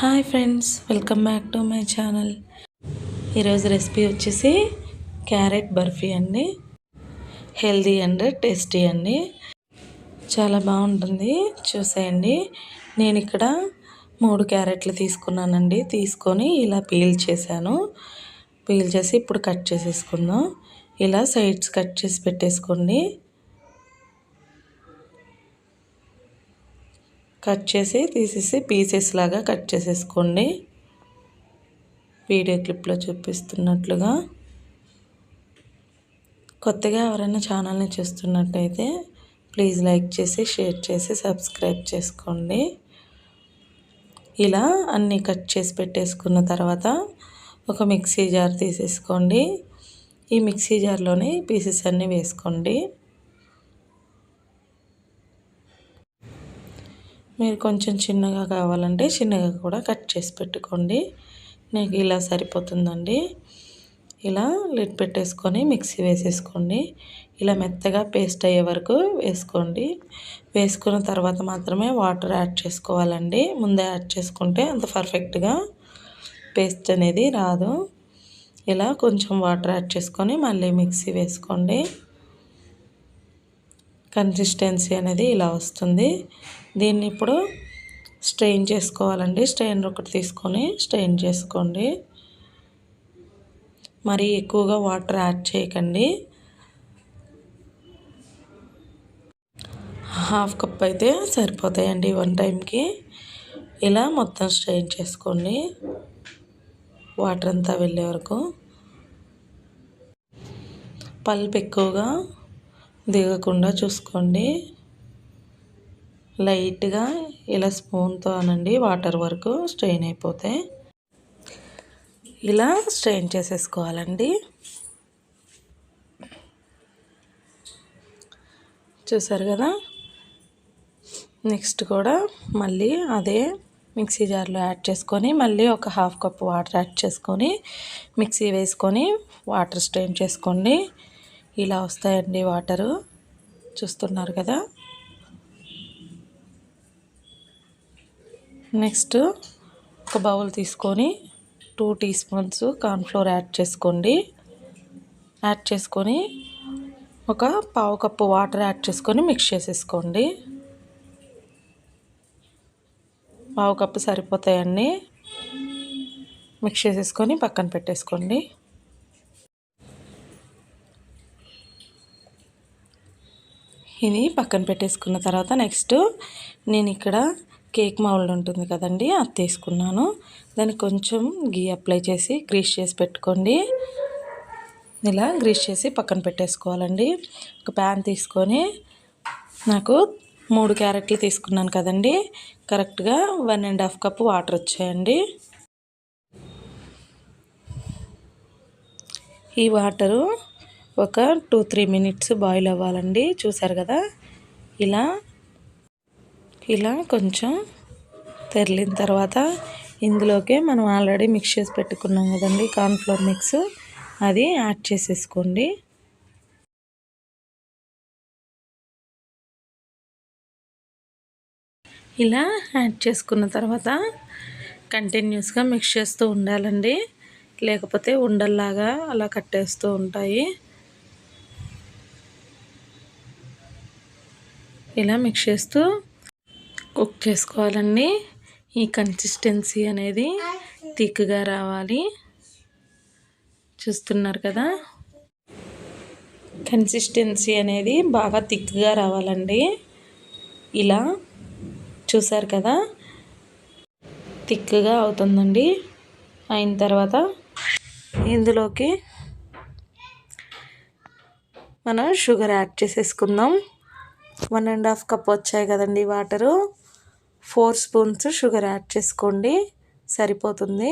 Hi friends welcome back to my channel. ఈరోజు recipe వచ్చేసి carrot barfi అండి. హెల్దీ అండ్ టేస్టీ అండి. చాలా బాగుంటుంది చూసేయండి. నేను ఇక్కడ మూడు క్యారెట్లు తీసుకున్నానండి. తీసుకొని ఇలా పీల్ చేశాను. పీల్ చేసి ఇప్పుడు కట్ చేసేసుకుందాం. ఇలా సైడ్స్ కట్ చేసి పెట్టేసుకోండి. కట్ చేసి తీసేసి పీసెస్ లాగా కట్ చేసేసుకోండి. వీడియో క్లిప్లో చూపిస్తున్నట్లుగా. కొత్తగా ఎవరైనా ఛానల్ని చూస్తున్నట్టయితే ప్లీజ్ లైక్ చేసి షేర్ చేసి సబ్స్క్రైబ్ చేసుకోండి. ఇలా అన్నీ కట్ చేసి పెట్టేసుకున్న తర్వాత ఒక మిక్సీ జార్ తీసేసుకోండి. ఈ మిక్సీ జార్లోనే పీసెస్ అన్నీ వేసుకోండి. మీరు కొంచెం చిన్నగా కావాలంటే చిన్నగా కూడా కట్ చేసి పెట్టుకోండి. నాకు ఇలా సరిపోతుందండి. ఇలా లిడ్ పెట్టేసుకొని మిక్సీ వేసేసుకోండి. ఇలా మెత్తగా పేస్ట్ అయ్యే వరకు వేసుకోండి. వేసుకున్న తర్వాత మాత్రమే వాటర్ యాడ్ చేసుకోవాలండి. ముందే యాడ్ చేసుకుంటే అంత పర్ఫెక్ట్గా పేస్ట్ అనేది రాదు. ఇలా కొంచెం వాటర్ యాడ్ చేసుకొని మళ్ళీ మిక్సీ వేసుకోండి. కన్సిస్టెన్సీ అనేది ఇలా వస్తుంది. దీన్ని ఇప్పుడు స్ట్రెయిన్ చేసుకోవాలండి. స్ట్రెయిన్ ఒకటి తీసుకొని స్ట్రెయిన్ చేసుకోండి. మరి ఎక్కువగా వాటర్ యాడ్ చేయకండి. హాఫ్ కప్ అయితే సరిపోతాయండి వన్ టైంకి. ఇలా మొత్తం స్ట్రెయిన్ చేసుకోండి. వాటర్ అంతా వెళ్ళే వరకు. పల్ప్ ఎక్కువగా దిగకుండా చూసుకోండి. లైట్గా ఇలా స్పూన్తో అనండి వాటర్ వరకు స్ట్రెయిన్ అయిపోతే. ఇలా స్ట్రెయిన్ చేసేసుకోవాలండి. చూసారు కదా? నెక్స్ట్ కూడా మళ్ళీ అదే మిక్సీ జార్లో యాడ్ చేసుకొని మళ్ళీ ఒక హాఫ్ కప్ వాటర్ యాడ్ చేసుకొని మిక్సీ వేసుకొని వాటర్ స్ట్రెయిన్ చేసుకోండి. ఇలా వస్తాయండి వాటరు. చూస్తున్నారు కదా. నెక్స్ట్ ఒక బౌల్ తీసుకొని two teaspoons cornflour add చేసుకోండి. యాడ్ చేసుకొని ఒక పావు కప్పు వాటర్ యాడ్ చేసుకొని మిక్స్ చేసేసుకోండి. పావు కప్పు సరిపోతాయండి. మిక్స్ చేసేసుకొని పక్కన పెట్టేసుకోండి. ఇది పక్కన పెట్టేసుకున్న తర్వాత నెక్స్ట్ నేను ఇక్కడ కేక్ మౌల్డ్ ఉంటుంది కదండి అది తీసుకున్నాను. దానికి కొంచెం గీ అప్లై చేసి గ్రీస్ చేసి పెట్టుకోండి. ఇలా గ్రీస్ చేసి పక్కన పెట్టేసుకోవాలండి. ఒక ప్యాన్ తీసుకొని నాకు మూడు క్యారెట్లు తీసుకున్నాను కదండి. కరెక్ట్గా one and half cup water వచ్చాయండి. ఈ వాటరు ఒక టూ త్రీ మినిట్స్ బాయిల్ అవ్వాలండి. చూసారు కదా? ఇలా ఇలా కొంచెం తెరిలిన తర్వాత ఇందులోకే మనం ఆల్రెడీ మిక్స్ చేసి పెట్టుకున్నాం కదండి కార్న్ఫ్లోర్ మిక్స్. అది యాడ్ చేసేసుకోండి. ఇలా యాడ్ చేసుకున్న తర్వాత కంటిన్యూస్గా మిక్స్ చేస్తూ ఉండాలండి. లేకపోతే ఉండల్లాగా అలా కట్టేస్తూ ఉంటాయి. ఇలా మిక్స్ చేస్తూ కుక్ చేసుకోవాలండి. ఈ కన్సిస్టెన్సీ అనేది థిక్గా రావాలి. చూస్తున్నారు కదా? కన్సిస్టెన్సీ అనేది బాగా థిక్గా రావాలండి. ఇలా చూసారు కదా? థిక్గా అవుతుందండి. అయిన తర్వాత ఇందులోకి మనం షుగర్ యాడ్ చేసేసుకుందాం. వన్ అండ్ హాఫ్ కప్ వచ్చాయి కదండి water. Four spoons sugar add చేసుకోండి. సరిపోతుంది.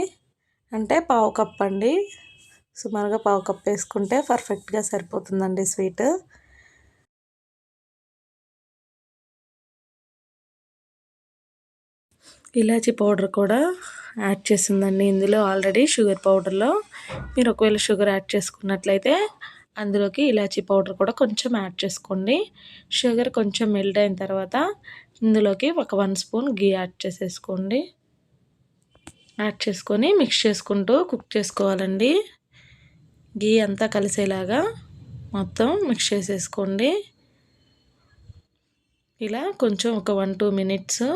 అంటే పావు కప్ అండి. సుమారుగా పావు కప్ వేసుకుంటే పర్ఫెక్ట్గా సరిపోతుందండి స్వీట్. ఇలాచీ పౌడర్ కూడా యాడ్ చేసిందండి ఇందులో ఆల్రెడీ షుగర్ పౌడర్లో. మీరు ఒకవేళ షుగర్ యాడ్ చేసుకున్నట్లయితే అందులోకి ఇలాచీ పౌడర్ కూడా కొంచెం యాడ్ చేసుకోండి. షుగర్ కొంచెం మెల్ట్ అయిన తర్వాత ఇందులోకి ఒక వన్ స్పూన్ గీ యాడ్ చేసేసుకోండి. యాడ్ చేసుకొని మిక్స్ చేసుకుంటూ కుక్ చేసుకోవాలండి. గీ అంతా కలిసేలాగా మొత్తం మిక్స్ చేసేసుకోండి. ఇలా కొంచెం ఒక వన్ టూ మినిట్స్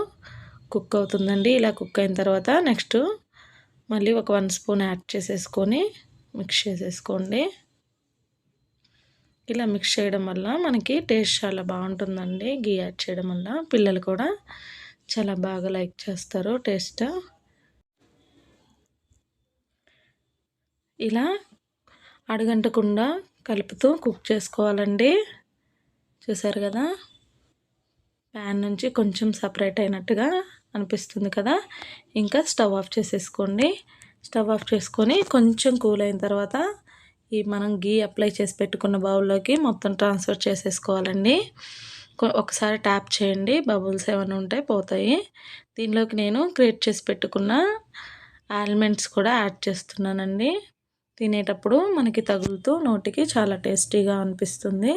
కుక్ అవుతుందండి. ఇలా కుక్ అయిన తర్వాత నెక్స్ట్ మళ్ళీ ఒక వన్ స్పూన్ యాడ్ చేసేసుకొని మిక్స్ చేసేసుకోండి. ఇలా మిక్స్ చేయడం వల్ల మనకి టేస్ట్ చాలా బాగుంటుందండి. గీ యాడ్ చేయడం వల్ల పిల్లలు కూడా చాలా బాగా లైక్ చేస్తారు టేస్ట్ ఇలా అడగంటకుండా కలుపుతూ కుక్ చేసుకోవాలండి. చూసారు కదా? ప్యాన్ నుంచి కొంచెం సపరేట్ అయినట్టుగా అనిపిస్తుంది కదా? ఇంకా స్టవ్ ఆఫ్ చేసేసుకోండి. స్టవ్ ఆఫ్ చేసుకొని కొంచెం కూల్ అయిన తర్వాత ఈ మనం గీ అప్లై చేసి పెట్టుకున్న బౌల్లోకి మొత్తం ట్రాన్స్ఫర్ చేసేసుకోవాలండి. ఒకసారి ట్యాప్ చేయండి. బబుల్స్ ఏమైనా ఉంటే పోతాయి. దీనిలోకి నేను క్రియేట్ చేసి పెట్టుకున్న ఆల్మెంట్స్ కూడా యాడ్ చేస్తున్నానండి. తినేటప్పుడు మనకి తగులుతూ నోటికి చాలా టేస్టీగా అనిపిస్తుంది.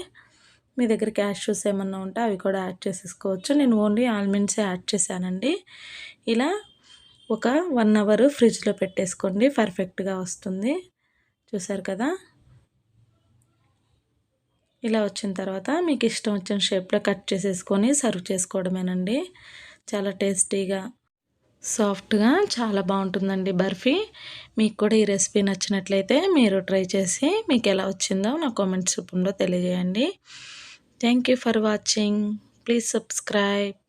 మీ దగ్గర క్యాష్యూస్ ఏమన్నా ఉంటే అవి కూడా యాడ్ చేసేసుకోవచ్చు. నేను ఓన్లీ ఆల్మండ్సే యాడ్ చేశానండి. ఇలా ఒక వన్ అవర్ ఫ్రిడ్జ్లో పెట్టేసుకోండి. పర్ఫెక్ట్గా వస్తుంది. చూసారు కదా? ఇలా వచ్చిన తర్వాత మీకు ఇష్టం వచ్చిన షేప్లో కట్ చేసేసుకొని సర్వ్ చేసుకోవడమేనండి. చాలా టేస్టీగా సాఫ్ట్గా చాలా బాగుంటుందండి బర్ఫీ. మీకు కూడా ఈ రెసిపీ నచ్చినట్లయితే మీరు ట్రై చేసి మీకు ఎలా వచ్చిందో నా కామెంట్స్ రూపంలో తెలియజేయండి. Thank you for watching. Please subscribe.